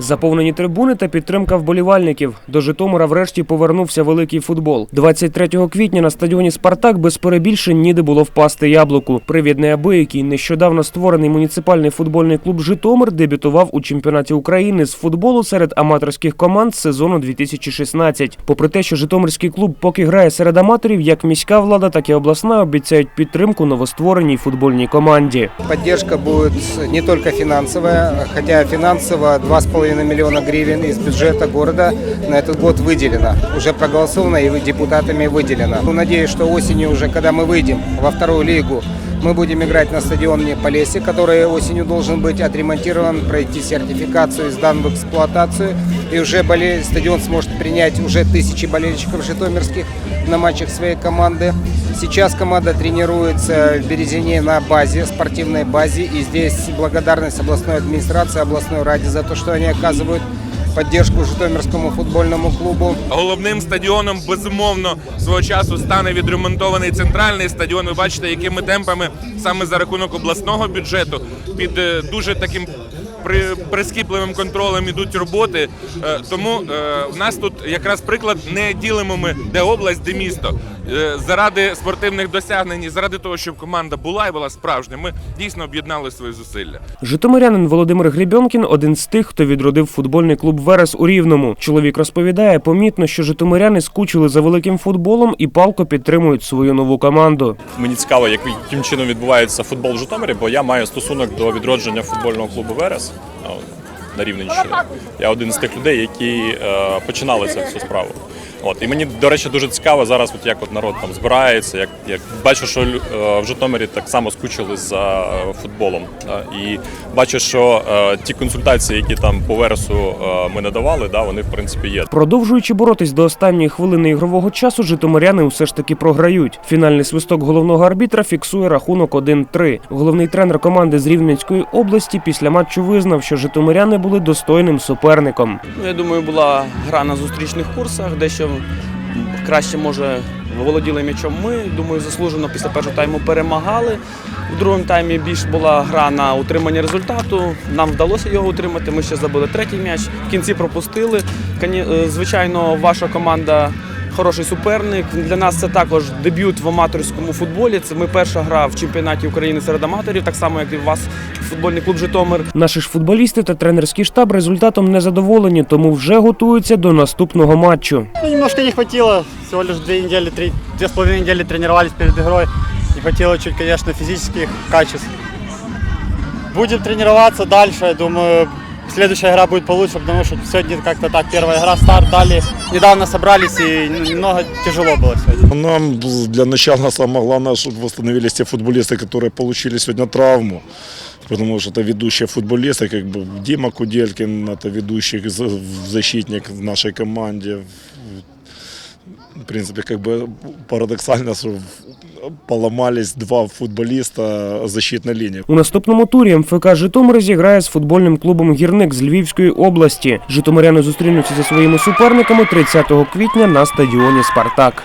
Заповнені трибуни та підтримка вболівальників. До Житомира врешті повернувся великий футбол. 23 квітня на стадіоні Спартак без перебільшень ніде було впасти яблуку. Привід неабиякий нещодавно створений муніципальний футбольний клуб Житомир дебютував у чемпіонаті України з футболу серед аматорських команд сезону 2016. Попри те, що Житомирський клуб поки грає серед аматорів, як міська влада, так і обласна обіцяють підтримку новоствореній футбольній команді. Поддержка будет не только финансовая, хотя финансово 2,5 миллиона гривен из бюджета города на этот год выделено. Уже проголосовано и депутатами выделено. Ну, Надеюсь, что осенью уже, когда мы выйдем во вторую лигу, мы будем играть на стадионе Полесье, который осенью должен быть отремонтирован, пройти сертификацию сдан в эксплуатацию. И уже боле- стадион сможет принять уже тысячи болельщиков житомирских на матчах своей команды. Сейчас команда тренируется в Березине на базе, спортивной базе. И здесь благодарность областной администрации, областной ради за то, что они оказывают поддержку Житомирському футбольному клубу. Головним стадіоном безумовно свого часу стане відремонтований центральний стадіон. Ви бачите, якими темпами саме за рахунок обласного бюджету під е, дуже таким при прискіпливим контролем ідуть роботи. Е, Тому е, в нас тут якраз приклад не ділимо ми де область, де місто. Е, Заради спортивних досягнень, і заради того, щоб команда була і була справжня. Ми дійсно об'єднали свої зусилля. Житомирянин Володимир Гребьонкін – один з тих, хто відродив футбольний клуб Верес у Рівному. Чоловік розповідає, помітно, що житомиряни скучили за великим футболом і палко підтримують свою нову команду. Мені цікаво, як- яким чином відбувається футбол в Житомирі, бо я маю стосунок до відродження футбольного клубу Верес а, на Рівненщині. Я один з тих людей, які е, починали цю справу. От і мені, до речі, дуже цікаво зараз, от як от народ там збирається, як, як бачу, що е, в Житомирі так само скучили за е, футболом. Да, і бачу, що е, ті консультації, які там по вересу е, ми надавали, да, вони в принципі є. Продовжуючи боротись до останньої хвилини ігрового часу, житомиряни усе ж таки програють. Фінальний свисток головного арбітра фіксує рахунок 1-3. Головний тренер команди з Рівненської області після матчу визнав, що житомиряни були достойним суперником. Ну, я думаю, була гра на зустрічних курсах, дещо краще може володіли м'ячом ми. Думаю, заслужено після першого тайму перемагали. У другому таймі більш була гра на утримання результату. Нам вдалося його утримати. Ми ще забили третій м'яч. В кінці пропустили. Е, Звичайно, ваша команда. Хороший суперник. Для нас це також дебют в аматорському футболі. Це ми перша гра в чемпіонаті України серед аматорів, так само як і у вас футбольний клуб Житомир. Наші ж футболісти та тренерський штаб результатом не задоволені, тому вже готуються до наступного матчу. Ну, немножко не хватило, всього лише дві неділі, три, дві з половиною неділі тренувалися перед грою. Не хватило чуть, звісно, фізичних качеств. Будемо тренуватися далі. я думаю, следующая игра будет получше, потому что сегодня как-то так, первая игра, старт дали. Недавно собрались и немного тяжело было сегодня. Нам для начала самое главное, чтобы восстановились те футболисты, которые получили сегодня травму. Потому что это ведущие футболисты, как бы Дима Куделькин, это ведущий за- защитник в нашей команде. В принципе, как бы парадоксально, что поломались два футболіста защитной лінія У наступному турі МФК Житомир зіграє з футбольним клубом Гірник з Львівської області. Житомиряни зустрінуться зі своїми суперниками 30 квітня на стадіоні Спартак.